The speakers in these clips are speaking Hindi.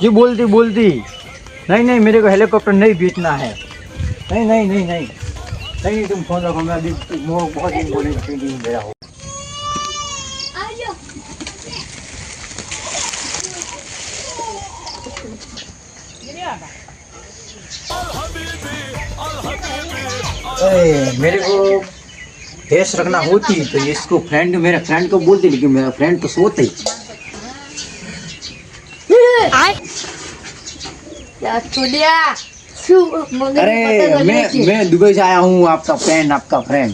जी, बोलती बोलती। नहीं नहीं, मेरे को हेलीकॉप्टर नहीं बेचना है। नहीं नहीं नहीं नहीं। नहीं, तुम फ़ोन रखो, मैं अभी बहुत बोले दिन मेरा हो। मेरे को फेस रखना होती तो इसको फ्रेंड मेरे फ्रेंड को बोलती, लेकिन मेरा फ्रेंड तो सोते ही। अरे मैं मैं दुबई से आया हूँ आपका फ्रेंड आपका फ्रेंड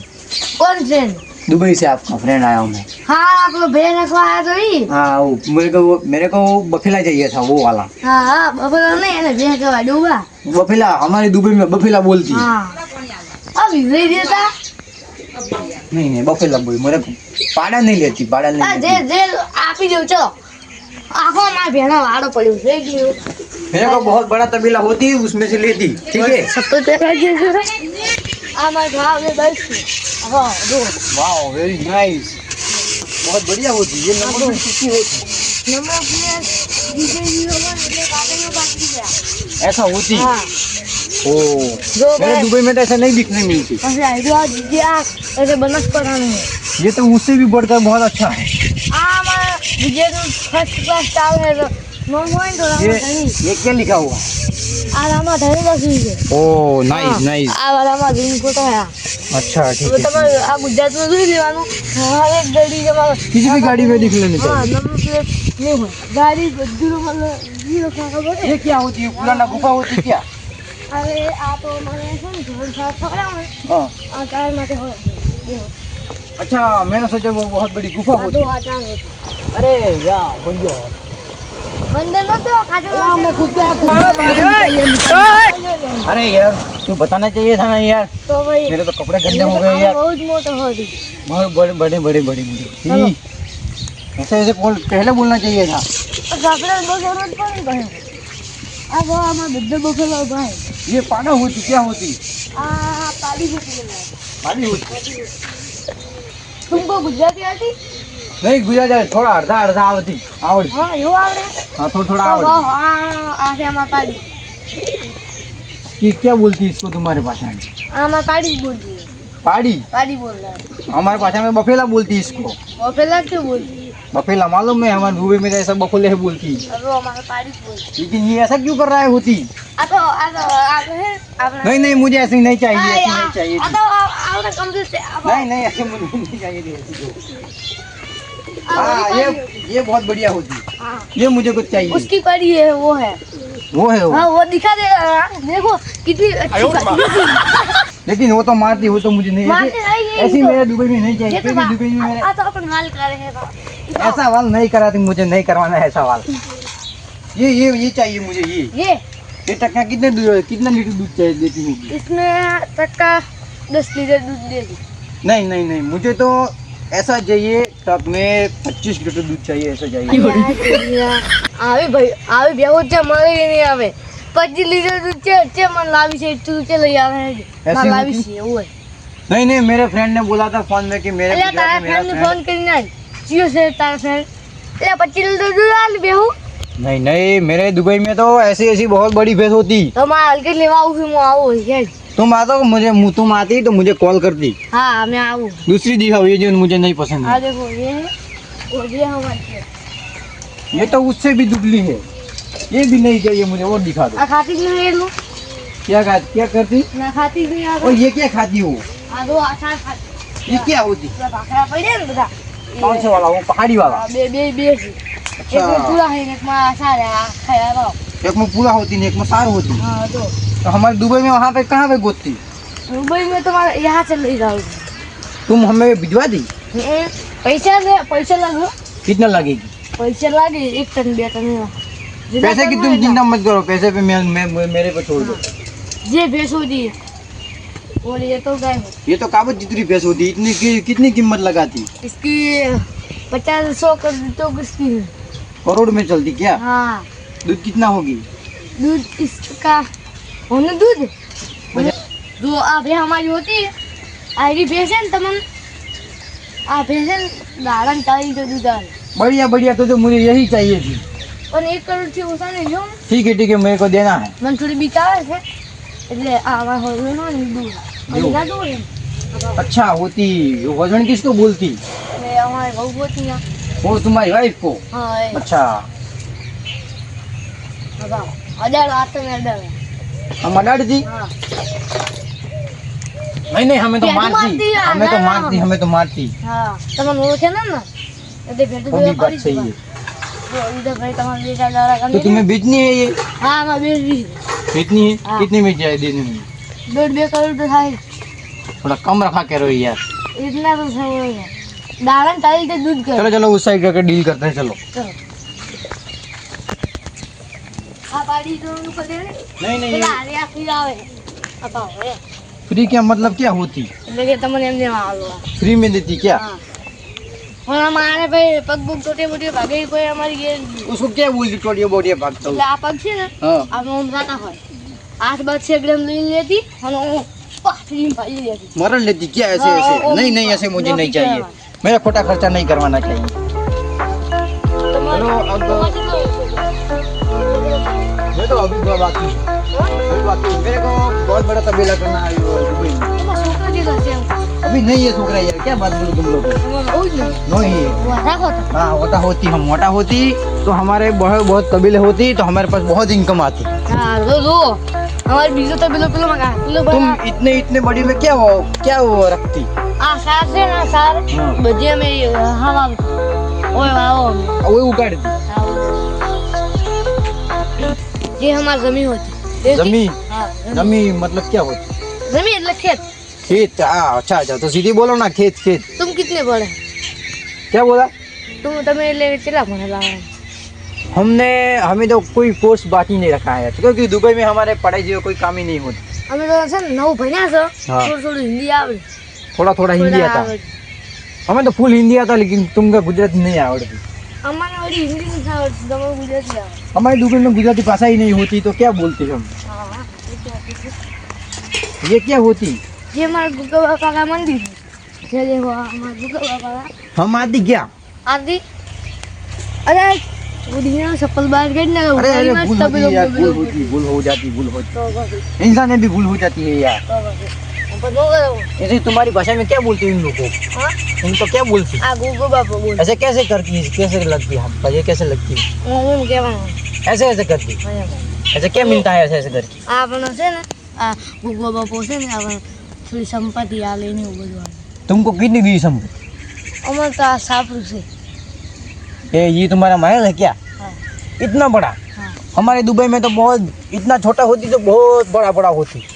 કોણ છે दुबई से आपका फ्रेंड आया हूँ मैं હા આપણો ભેર રખવા આવ્યો તો ઈ हाँ वो मेरे को वो मेरे को वो बफेला चाहिए था वो वाला હા હા બપોર નહીં એને ભેર કહેવાય ડોબા बफेला हमारी दुबई में बफेला बोलती है હા આ વિજય દેતા नहीं नहीं बफेला बोल मेरे को पाड़ा नहीं लेती पाड़ा આ नहीं જે लेती જે આપી દઉં ચલો આખો મારા ભેણા વાળો પડ્યો છે ગયો मेरे को बहुत बड़ा तबीला होती है उसमें से लेती ठीक है? सत्तर तेरा जैसे वाओ वेरी नाइस बहुत बढ़िया होती है नंबर में कितनी होती? नंबर ऐसा होती? हाँ। ओ दुबई में तो ऐसा नहीं बिकने मिलती। ऐसे बनस पकाने ये तो उससे भी बढ़कर बहुत अच्छा है। फ़र्स्ट क्लास चावल है ये क्या लिखा हुआ आरामा धरे लगी है ओ नाइस नाइस आ आरामा ग्रीन कोट है अच्छा ठीक है तुम्हारे आ गुजरात में जो लेवानो हर एक गाड़ी जमा किसी भी गाड़ी में लिख लेने चाहिए हां नंबर प्लेट ये हो गाड़ी बद्दू मतलब ये रखा खबर ये क्या होती है पुराना गुफा होती क्या अरे आ तो मैंने सुन घर साफ करा हूं हां आ कार में हो अच्छा मैंने सोचा वो बहुत बड़ी गुफा होती है अरे यार भैया अरे यार तू बताना चाहिए था ना यार तो भाई मेरे तो कपड़े गंदे हो गए यार बहुत मोटा हो गई बहुत बड़े बड़े बड़े बड़े मुझे ऐसे ऐसे बोल पहले बोलना चाहिए था अब वो हमारा बुद्धे बोखला हुआ है ये पाना होती क्या होती पाली होती पाली होती तुमको गुजराती आती નહીં ગુજરાતી થોડા અડધા અડધા આવતી આવડે હા એવું આવડે હા થોડા થોડા આવડે હા આ છે અમાર પાડી કે ક્યાં બોલતી ઇસકો તમારે પાછા અમાર પાડી બોલતી પાડી પાડી બોલતી हमारे पास में बफेला बोलती इसको बफेला क्यों बोलती बफेला मालूम है हमारे भूबे में ऐसा बफेले है बोलती लेकिन ये ऐसा क्यों कर रहा है होती आतो, आतो, आतो है, नहीं नहीं मुझे ऐसी नहीं चाहिए ऐसी नहीं चाहिए नहीं नहीं ऐसे मुझे नहीं चाहिए हाँ ये ये बहुत बढ़िया होती हाँ। ये मुझे कुछ चाहिए। उसकी पड़ी है वो है। वो है वो? हाँ वो दिखा दे देखो कितनी अच्छी लेकिन वो तो मारती वो तो मुझे नहीं ऐसी, तो- मेरे दुबई में नहीं चाहिए तो क्योंकि दुबई में मेरे तो हैं ऐसा वाल नहीं कराती मुझे नहीं करवाना है ऐसा वाल। ये ये ये चाहिए मुझे ये। ये। ये टक्का कितने दूध कितना लीटर दूध चाहिए देती होगी इसमें तक का दस लीटर दूध दे। नहीं नहीं नहीं मुझे तो ऐसा चाहिए ट्रक में पच्चीस लीटर दूध चाहिए ऐसा चाहिए આવી ભાઈ આવી બેહો છે મળે નહીં આવે પચીસ લીટર દૂધ છે છે મને લાવી છે તું છે લઈ આવે ऐसी મારે લાવી होती? છે એવું હોય नहीं नहीं मेरे फ्रेंड ने बोला था फोन में कि मेरे એટલે गुजरात તારા में मेरा ફ્રેન્ડ ને friend- ફોન કરીને આય જીઓ છે તારા ફ્રેન્ડ એટલે પચીસ લીટર દૂધ આલ બેહું नहीं नहीं मेरे दुबई में तो ऐसी ऐसी बहुत बड़ी भैंस होती તો મારે હલકે લેવા આવું છું હું આવું तुम आ जाओ मुझे तुम आती तो मुझे कॉल करती हाँ मैं आऊँ दूसरी दिखाओ ये जो मुझे नहीं पसंद है देखो ये है ये तो उससे भी दुबली है ये भी नहीं चाहिए मुझे और दिखा दो खाती क्यों ये क्या खा क्या करती ना खाती क्यों और ये क्या खाती हो ये क्या होती कौन सा वाला वो पहाड़ी वाला बे एक में पूरा है एक में आसार है खाया एक में पूरा होती है एक में सार होती हाँ तो तो हमारे दुबई में वहाँ पे कहाँ पे गोती दुबई में तुम्हारे यहाँ से ले जाओ तुम हमें भिजवा दी। पैसा ले पैसा लगो। कितना लगेगी? पैसा लागे एक टन बे टन। पैसे की तुम चिंता मत करो पैसे पे मैं, मैं, मैं मेरे पे छोड़ दो। जे भैंस होती है। और ये तो गाय ये तो काबत जितनी भैंस होती इतनी की, कितनी कीमत लगाती इसकी पचास सौ कर तो किसकी करोड़ में चलती क्या? हाँ। दूध कितना होगी? दूध इसका होने दूध जो आप ये हमारी होती है आईडी भैंस है न तमन आ भैंस है न दाड़न तारी जो दूध आवे बढ़िया बढ़िया तो, तो मुझे यही चाहिए थी પણ એક કરોડ થી ઓછા નહીં જો ठीक है ठीक है मेरे को देना है મને થોડી બીક આવે છે એટલે આ અમારા હોલવે નો ને દૂર એવું? ના દૂર એમ. अच्छा होती वजन किसको बोलती એટલે અમારે બહુ હોતી ના वो तुम्हारी वाइफ को હા એ अच्छा હા અડાડો આ તમે અડાડો हम अडाड़ दी હા नहीं नहीं हमें तो पेट मारती मारती है, हमें तो ना, ना। मारती हमें तो मारती હા તમને ઓળખે ને ને એટલે ભેટું वो भी बात सही है ઇધર ભાઈ તમારે બેટા દાડા तो કરી तुम्हें बेचनी है ये હા માં બે વીસ. बेचनी है हाँ। कितने में जाए देने में દોઢ બે કરોડ તો થાય थोड़ा कम रखा करो यार इतना तो सब हो गया दालन ताली से दूध कर चलो चलो उस साइड करके डील करते हैं चलो चलो આ પાડી તો નું કરે ને तो नहीं नहीं फ्री क्या मतलब क्या होती? फ्री में देती क्या? हाँ। और हमारे भाई पग बुक टोटे बोटिए भागे कोई हमारी ये उसको क्या बोलती टोटिए बोटिए भागता हूँ ला पग छे ना? हाँ। अब हम जाता है। आठ बार से ग्राम ले लेती और पाथरी दिन भाई लेती मरण लेती क्या ऐसे हाँ, ऐसे? नहीं नहीं ऐसे मुझे नहीं चाहिए। मेरा खोटा खर्चा नहीं करवाना चाहिए। तो चलो अब तो अभी थोड़ा बाकी है बाकी मेरे को बहुत बड़ा तबेला करना है अभी नहीं है छोकरा यार क्या बात बोलो तुम लोग नहीं है हाँ होता होती हम मोटा होती तो हमारे बहुत बहुत तबीले होती तो हमारे पास बहुत इनकम आती हमारे बीजो तबीलो पिलो मंगा तुम इतने इतने बड़ी में क्या वो क्या वो रखती? हाँ, आ सार से ना सार हाँ। बजे में हम हाँ, आओ ओए आओ। ओए उगाड़ दी। ये हमारा ज़मीन होती। हाँ, ज़मीन? ज़मीन। मतलब क्या होती? ज़मीन मतलब खेत। खेत? हाँ, अच्छा अच्छा तो सीधी बोलो ना खेत खेत। तुम कितने बड़े क्या बोला? तुम तुम्हें ले चला भणला हमने हमें तो कोई कोर्स बाकी नहीं रखा है क्योंकि दुबई में हमारे पढ़ाई जो कोई काम ही नहीं होती। हमें तो सर नौ भण्या सो हाँ। थोड़ा थोड़ा हिंदी आवे थोड़ा थोड़ा हिंदी आता। हमें तो फुल हिंदी आता लेकिन तुमका गुजराती नहीं आवड़ती। हमारी दुकान में गुजराती भाषा ही नहीं होती तो क्या बोलते हम ये क्या होती ये हमारा गुग्गा बाबा का मंदिर है ये हमारा गुग्गा बाबा का हम आदि क्या आदि अरे वो दिन सफल बाहर गए ना अरे अरे भूल होती है भूल होती भूल हो जाती भूल हो इंसान ने भी भूल हो जाती है यार जैसे तुम्हारी भाषा में क्या बोलती है इन लोगों को? इनको क्या बोलती है? ऐसे कैसे करती है? कैसे लगती है? आपका ये कैसे लगती है? ऐसे ऐसे करती ऐसे। क्या मिलता है ऐसे ऐसे करके? आपने थोड़ी संपत्ति आ लेनी होगी तुमको कितनी गई संपत्ति? उम्र तो साफ़ से। ये ये तुम्हारा महल है क्या? इतना बड़ा? हमारे दुबई में तो बहुत इतना छोटा होती तो बहुत बड़ा बड़ा होती।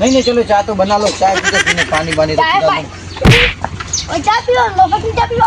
नहीं नहीं चलो चाय तो बना लो चाय पीते पीने पानी पानी चाय और चाय पियो लोगों की चाय पियो